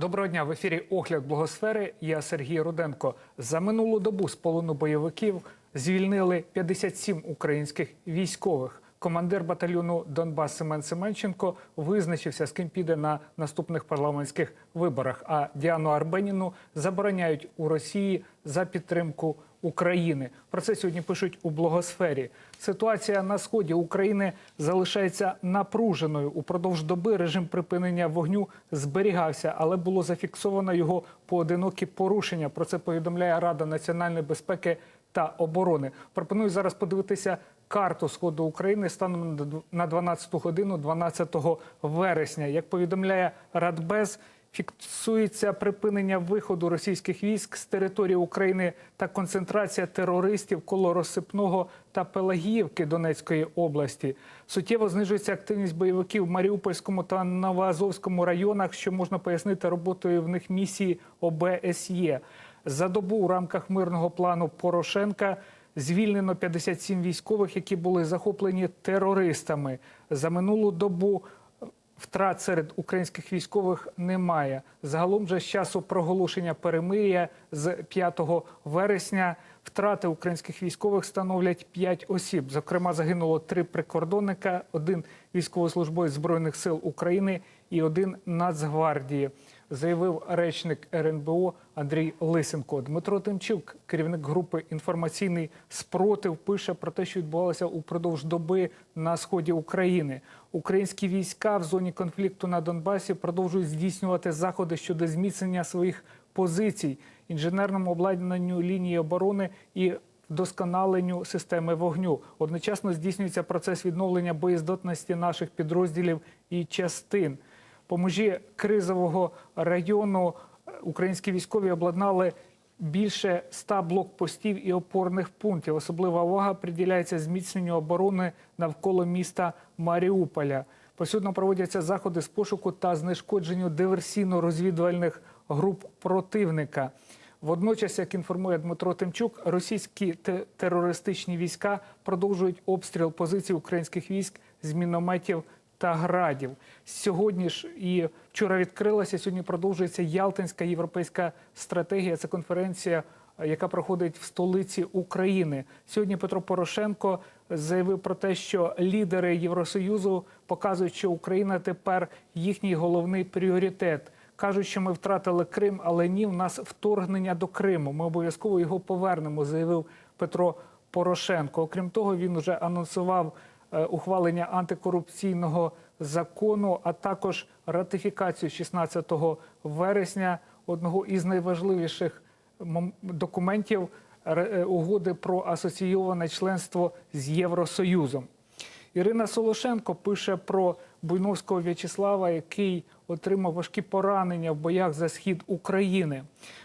Доброго дня в ефірі Огляд Благосфери. Я Сергій Руденко. За минулу добу з полону бойовиків звільнили 57 українських військових. Командир батальйону Донбас Семен Семенченко визначився, з ким піде на наступних парламентських виборах. А Діану Арбеніну забороняють у Росії за підтримку України. Про це сьогодні пишуть у блогосфері. Ситуація на сході України залишається напруженою. Упродовж доби режим припинення вогню зберігався, але було зафіксовано його поодинокі порушення. Про це повідомляє Рада національної безпеки та оборони. Пропоную зараз подивитися карту сходу України станом на 12 годину 12 вересня. Як повідомляє Радбез, фіксується припинення виходу російських військ з території України та концентрація терористів коло Розсипного та Пелагіївки Донецької області. Суттєво знижується активність бойовиків в Маріупольському та Новоазовському районах, що можна пояснити роботою в них місії ОБСЄ. За добу у рамках мирного плану Порошенка звільнено 57 військових, які були захоплені терористами. За минулу добу втрат серед українських військових немає. Загалом же з часу проголошення перемир'я з 5 вересня втрати українських військових становлять 5 осіб. Зокрема, загинуло три прикордонника, один військовослужбовець збройних сил України і один Нацгвардії. Заявив речник РНБО Андрій Лисенко. Дмитро Тимчук, керівник групи інформаційний спротив, пише про те, що відбувалося упродовж доби на сході України. Українські війська в зоні конфлікту на Донбасі продовжують здійснювати заходи щодо зміцнення своїх позицій, інженерному обладнанню лінії оборони і вдосконаленню системи вогню. Одночасно здійснюється процес відновлення боєздатності наших підрозділів і частин. По межі кризового району е, українські військові обладнали більше ста блокпостів і опорних пунктів. Особлива увага приділяється зміцненню оборони навколо міста Маріуполя. Посюдно проводяться заходи з пошуку та знешкодженню диверсійно-розвідувальних груп противника. Водночас, як інформує Дмитро Тимчук, російські те- терористичні війська продовжують обстріл позицій українських військ з мінометів та градів. Сьогодні ж і вчора відкрилася. Сьогодні продовжується Ялтинська європейська стратегія. Це конференція, яка проходить в столиці України. Сьогодні Петро Порошенко заявив про те, що лідери Євросоюзу показують, що Україна тепер їхній головний пріоритет. Кажуть, що ми втратили Крим, але ні, в нас вторгнення до Криму. Ми обов'язково його повернемо, заявив Петро Порошенко. Окрім того, він вже анонсував ухвалення антикорупційного закону, а також ратифікацію 16 вересня одного із найважливіших документів е, угоди про асоційоване членство з Євросоюзом. Ірина Солошенко пише про Буйновського В'ячеслава, який отримав важкі поранення в боях за схід України.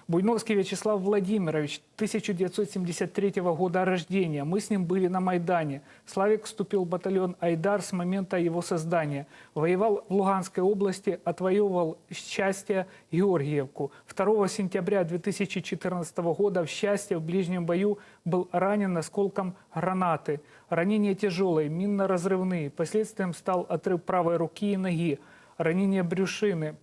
Буйновский Вячеслав Владимирович, 1973 года рождения. Мы с ним были на Майдане. Славик вступил в батальон «Айдар» с момента его создания. Воевал в Луганской области, отвоевывал «Счастье» Георгиевку. 2 сентября 2014 года в «Счастье» в ближнем бою был ранен осколком гранаты. Ранения тяжелые, минно-разрывные. Последствием стал отрыв правой руки и ноги. Ранение брюшины,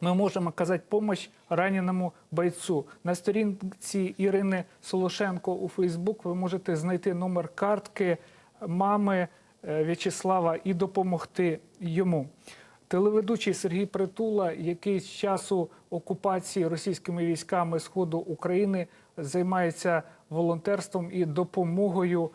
ми можемо оказати помощь раненому бойцю. На сторінці Ірини Солошенко у Фейсбук ви можете знайти номер картки мами е, В'ячеслава і допомогти йому. Телеведучий Сергій Притула, який з часу окупації російськими військами сходу України займається волонтерством і допомогою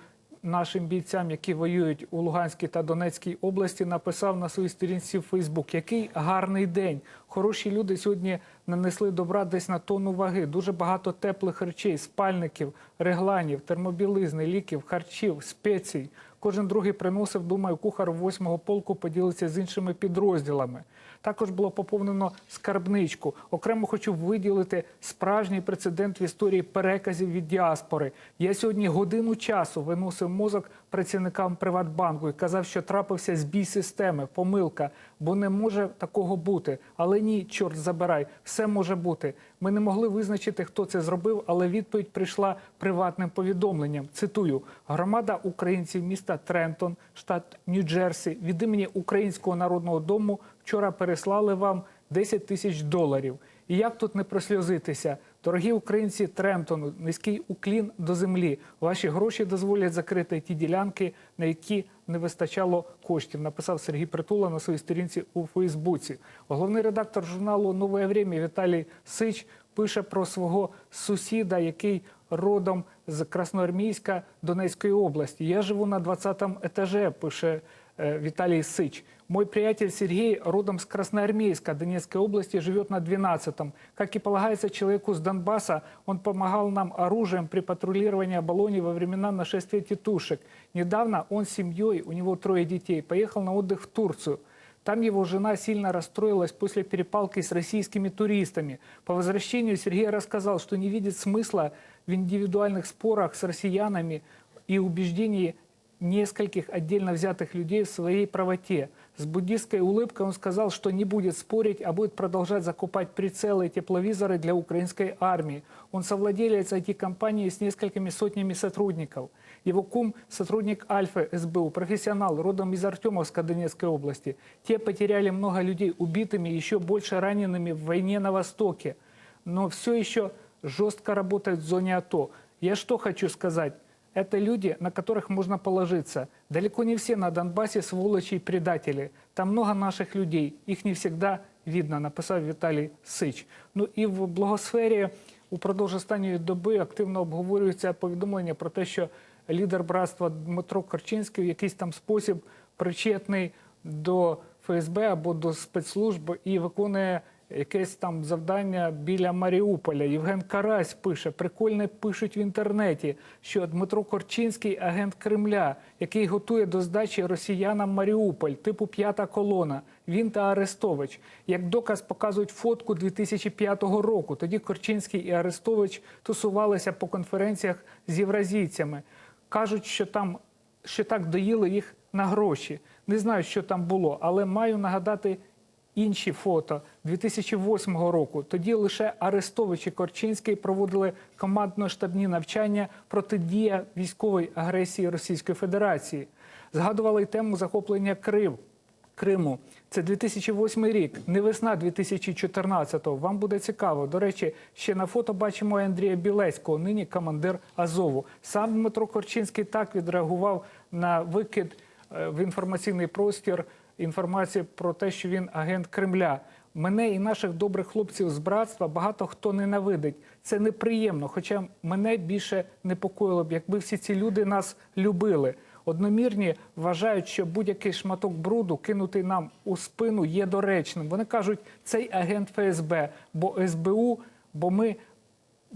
нашим бійцям, які воюють у Луганській та Донецькій області, написав на своїй сторінці в Фейсбук, який гарний день. Хороші люди сьогодні нанесли добра десь на тонну ваги. Дуже багато теплих речей, спальників, регланів, термобілизни, ліків, харчів, спецій. Кожен другий приносив, думаю, кухар 8-го полку поділиться з іншими підрозділами. Також було поповнено скарбничку. Окремо хочу виділити справжній прецедент в історії переказів від діаспори. Я сьогодні годину часу виносив мозок працівникам Приватбанку і казав, що трапився збій системи, помилка, бо не може такого бути. Але ні, чорт забирай, все може бути. Ми не могли визначити, хто це зробив, але відповідь прийшла приватним повідомленням. Цитую: громада українців міста Трентон, штат Нью-Джерсі, від імені Українського народного дому вчора переслали вам 10 тисяч доларів. І як тут не просльозитися? Дорогі українці Тремтону, низький уклін до землі. Ваші гроші дозволять закрити ті ділянки, на які не вистачало коштів. Написав Сергій Притула на своїй сторінці у Фейсбуці. Головний редактор журналу Нове Время Віталій Сич пише про свого сусіда, який родом з Красноармійська Донецької області. Я живу на 20-му етаже, пише Виталий Сыч. Мой приятель Сергей родом с Красноармейска Донецкой области, живет на 12-м. Как и полагается человеку с Донбасса, он помогал нам оружием при патрулировании Оболони во времена нашествия тетушек. Недавно он с семьей, у него трое детей, поехал на отдых в Турцию. Там его жена сильно расстроилась после перепалки с российскими туристами. По возвращению Сергей рассказал, что не видит смысла в индивидуальных спорах с россиянами и убеждении нескольких отдельно взятых людей в своей правоте. С буддистской улыбкой он сказал, что не будет спорить, а будет продолжать закупать прицелы и тепловизоры для украинской армии. Он совладелец IT-компании с несколькими сотнями сотрудников. Его кум – сотрудник Альфы СБУ, профессионал, родом из Артемовска Донецкой области. Те потеряли много людей убитыми, еще больше ранеными в войне на Востоке. Но все еще жестко работают в зоне АТО. Я что хочу сказать? Это люди, на которых можно положиться. Далеко не все на Донбассе сволочи и предатели. Там много наших людей. Их не всегда видно, написав Віталій Сич. Ну і в благосфері упродовж останньої доби активно обговорюється повідомлення про те, що лідер братства Дмитро Корчинський в якийсь там спосіб причетний до ФСБ або до спецслужб і виконує якесь там завдання біля Маріуполя. Євген Карась пише, прикольно пишуть в інтернеті, що Дмитро Корчинський агент Кремля, який готує до здачі росіянам Маріуполь, типу п'ята колона. Він та Арестович. Як доказ показують фотку 2005 року. Тоді Корчинський і Арестович тусувалися по конференціях з євразійцями. Кажуть, що там що так доїли їх на гроші. Не знаю, що там було, але маю нагадати інші фото 2008 року. Тоді лише Арестович і Корчинський проводили командно-штабні навчання протидія військової агресії Російської Федерації. Згадували й тему захоплення Крим. Криму. Це 2008 рік, не весна 2014-го. Вам буде цікаво. До речі, ще на фото бачимо Андрія Білецького, нині командир Азову. Сам Дмитро Корчинський так відреагував на викид е, в інформаційний простір інформації про те, що він агент Кремля. Мене і наших добрих хлопців з братства багато хто ненавидить. Це неприємно, хоча мене більше непокоїло б, якби всі ці люди нас любили. Одномірні вважають, що будь-який шматок бруду, кинутий нам у спину, є доречним. Вони кажуть, цей агент ФСБ, бо СБУ, бо ми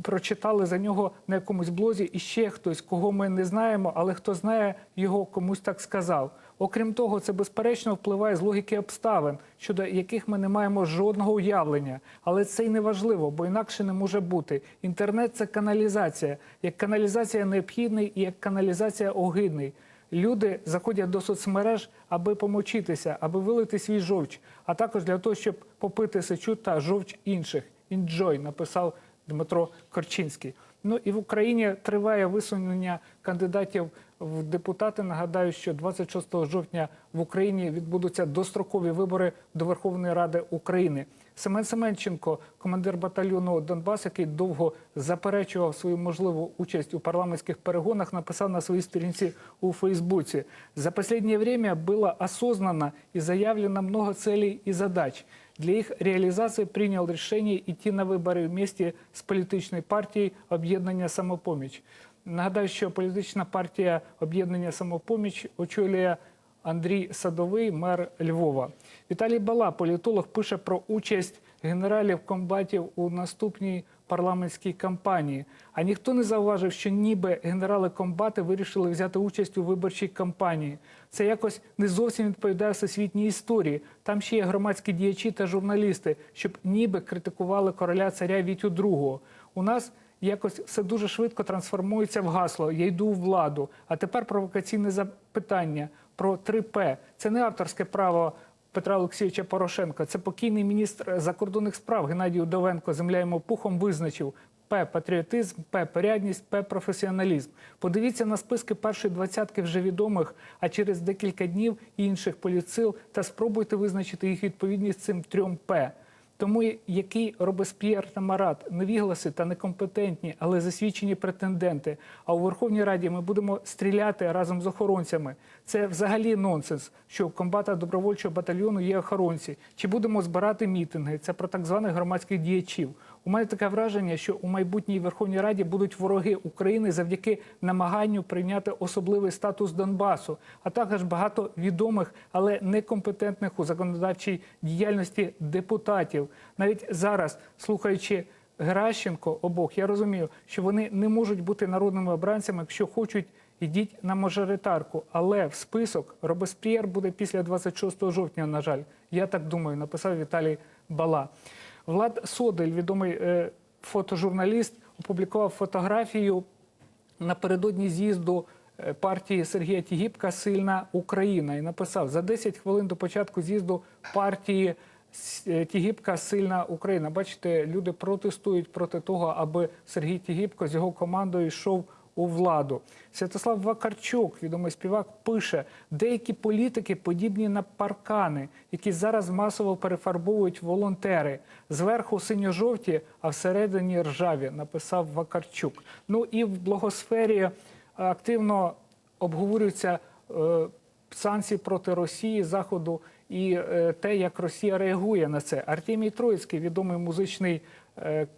прочитали за нього на якомусь блозі і ще хтось, кого ми не знаємо, але хто знає його, комусь так сказав. Окрім того, це безперечно впливає з логіки обставин, щодо яких ми не маємо жодного уявлення. Але це й не важливо, бо інакше не може бути. Інтернет це каналізація. Як каналізація необхідний і як каналізація огидний. Люди заходять до соцмереж, аби помочитися, аби вилити свій жовч, а також для того, щоб попити сечу та жовч інших. Інджой написав Дмитро Корчинський. Ну і в Україні триває висунення кандидатів в депутати. Нагадаю, що 26 жовтня в Україні відбудуться дострокові вибори до Верховної Ради України. Семен Семенченко, командир батальйону Донбас, який довго заперечував свою можливу участь у парламентських перегонах, написав на своїй сторінці у Фейсбуці. За последнее время было осознанно и заявлено много целей и задач. Для их реализации принял решение идти на вибори вместе з політичною партією об'єднання «Самопоміч». Нагадаю, що політична партія об'єднання «Самопоміч» очолює Андрій Садовий, мер Львова. Віталій Бала, політолог, пише про участь генералів комбатів у наступній парламентській кампанії. А ніхто не зауважив, що ніби генерали комбати вирішили взяти участь у виборчій кампанії. Це якось не зовсім відповідає всесвітній історії. Там ще є громадські діячі та журналісти, щоб ніби критикували короля царя Вітю II. У нас якось все дуже швидко трансформується в гасло Я йду у владу. А тепер провокаційне запитання про 3П. Це не авторське право Петра Олексійовича Порошенка. Це покійний міністр закордонних справ Геннадій Удовенко земля йому пухом визначив. П патріотизм, П порядність, П професіоналізм. Подивіться на списки першої двадцятки вже відомих, а через декілька днів інших політсил та спробуйте визначити їх відповідність цим трьом П. Тому який Робесп'єр та Марат невігласи та некомпетентні, але засвідчені претенденти. А у Верховній Раді ми будемо стріляти разом з охоронцями. Це взагалі нонсенс, що у комбата добровольчого батальйону є охоронці. Чи будемо збирати мітинги? Це про так званих громадських діячів. У мене таке враження, що у майбутній Верховній Раді будуть вороги України завдяки намаганню прийняти особливий статус Донбасу, а також багато відомих, але некомпетентних у законодавчій діяльності депутатів. Навіть зараз, слухаючи Геращенко обох, я розумію, що вони не можуть бути народними обранцями, якщо хочуть. Ідіть на мажоритарку, але в список Робесп'єр буде після 26 жовтня. На жаль, я так думаю, написав Віталій Бала. Влад Содель, відомий е, фотожурналіст, опублікував фотографію напередодні з'їзду е, партії Сергія Тігіпка Сильна Україна і написав за 10 хвилин до початку з'їзду партії е, Тігіпка Сильна Україна. Бачите, люди протестують проти того, аби Сергій Тігіпко з його командою йшов у владу. Святослав Вакарчук, відомий співак, пише: деякі політики подібні на паркани, які зараз масово перефарбовують волонтери. Зверху синьо-жовті, а всередині ржаві, написав Вакарчук. Ну і в благосфері активно обговорюються е, санкції проти Росії, Заходу і е, те, як Росія реагує на це. Артемій Троїцький, відомий музичний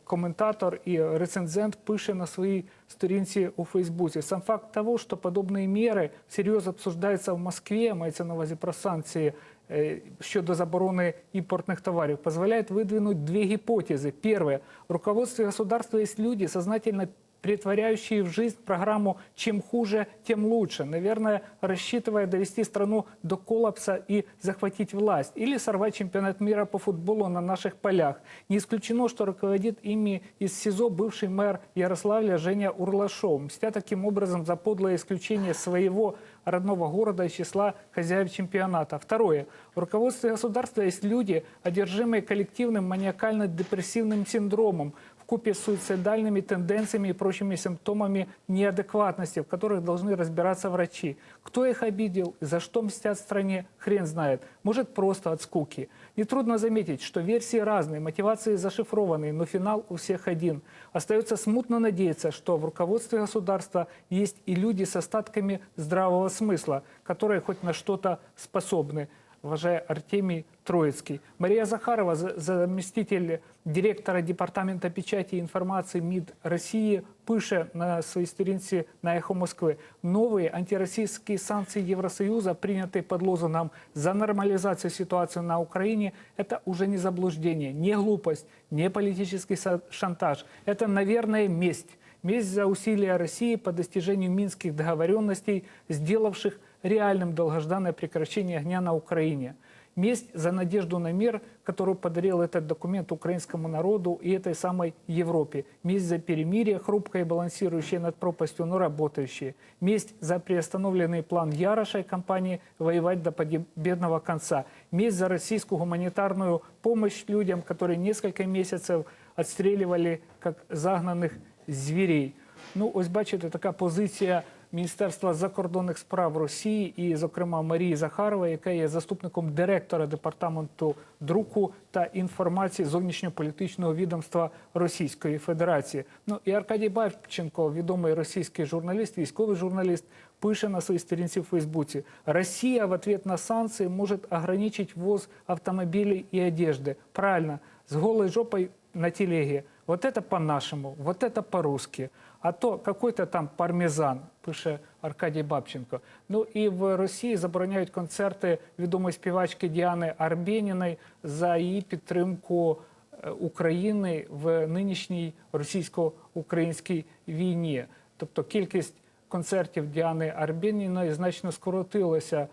комментатор и рецензент пише на своей сторінці у Фейсбуці. Сам факт того, что подобные меры всерьез обсуждаются в Москве, мається на увазі про санкції е, щодо заборони імпортних товарів, позволяет выдвинуть две гипотезы. Первое. В руководстве государства есть люди, сознательно притворяющие в жизнь программу «Чем хуже, тем лучше», наверное, рассчитывая довести страну до коллапса и захватить власть, или сорвать чемпионат мира по футболу на наших полях. Не исключено, что руководит ими из СИЗО бывший мэр Ярославля Женя Урлашов, мстя таким образом за подлое исключение своего родного города из числа хозяев чемпионата. Второе. В руководстве государства есть люди, одержимые коллективным маниакально-депрессивным синдромом, купе с суицидальными тенденциями и прочими симптомами неадекватности, в которых должны разбираться врачи. Кто их обидел за что мстят стране, хрен знает. Может, просто от скуки. Нетрудно заметить, что версии разные, мотивации зашифрованные, но финал у всех один. Остается смутно надеяться, что в руководстве государства есть и люди с остатками здравого смысла, которые хоть на что-то способны вважає Артемій Троїцький. Марія Захарова, за- заміститель директора департамента печати і інформації МІД Росії, пише на своїй сторінці на «Эхо Москвы». Новые антироссийские санкции Евросоюза, принятые под лозунгом «за нормализацию ситуации на Украине», это уже не заблуждение, не глупость, не политический са- шантаж. Это, наверное, месть. Месть за усилия России по достижению минских договоренностей, сделавших реальным долгожданное прекращение огня на Украине. Месть за надежду на мир, которую подарил этот документ украинскому народу и этой самой Европе. Месть за перемирие, хрупкое и балансирующее над пропастью, но работающее. Месть за приостановленный план Яроша и компании воевать до победного конца. Месть за российскую гуманитарную помощь людям, которые несколько месяцев отстреливали как загнанных звірей. Ну, ось бачите, така позиція Міністерства закордонних справ Росії і, зокрема, Марії Захарової, яка є заступником директора департаменту друку та інформації зовнішньополітичного відомства Російської Федерації. Ну і Аркадій Бабченко, відомий російський журналіст, військовий журналіст, пише на своей сторінці в Фейсбуці. Россия в ответ на санкции может ограничить ввоз автомобилей и одежды. Правильно, с голой жопой на телеге. Вот это по-нашему, вот это по-русски. А то какой-то там пармезан, пише Аркадій Бабченко. Ну і в Росії забороняють концерти відомої співачки Діани Арбєніної за її підтримку е, України в нинішній російсько-українській війні. Тобто кількість концертів Діани Арбєніної значно скоротилася е,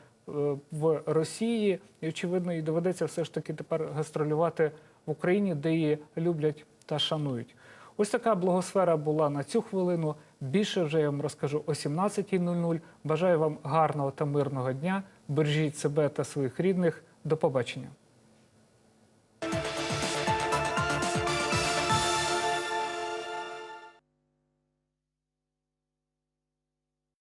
в Росії, і очевидно, їй доведеться все ж таки тепер гастролювати в Україні, де її люблять та шанують. Ось така благосфера була на цю хвилину. Більше вже я вам розкажу о 17.00. Бажаю вам гарного та мирного дня. Бережіть себе та своїх рідних. До побачення.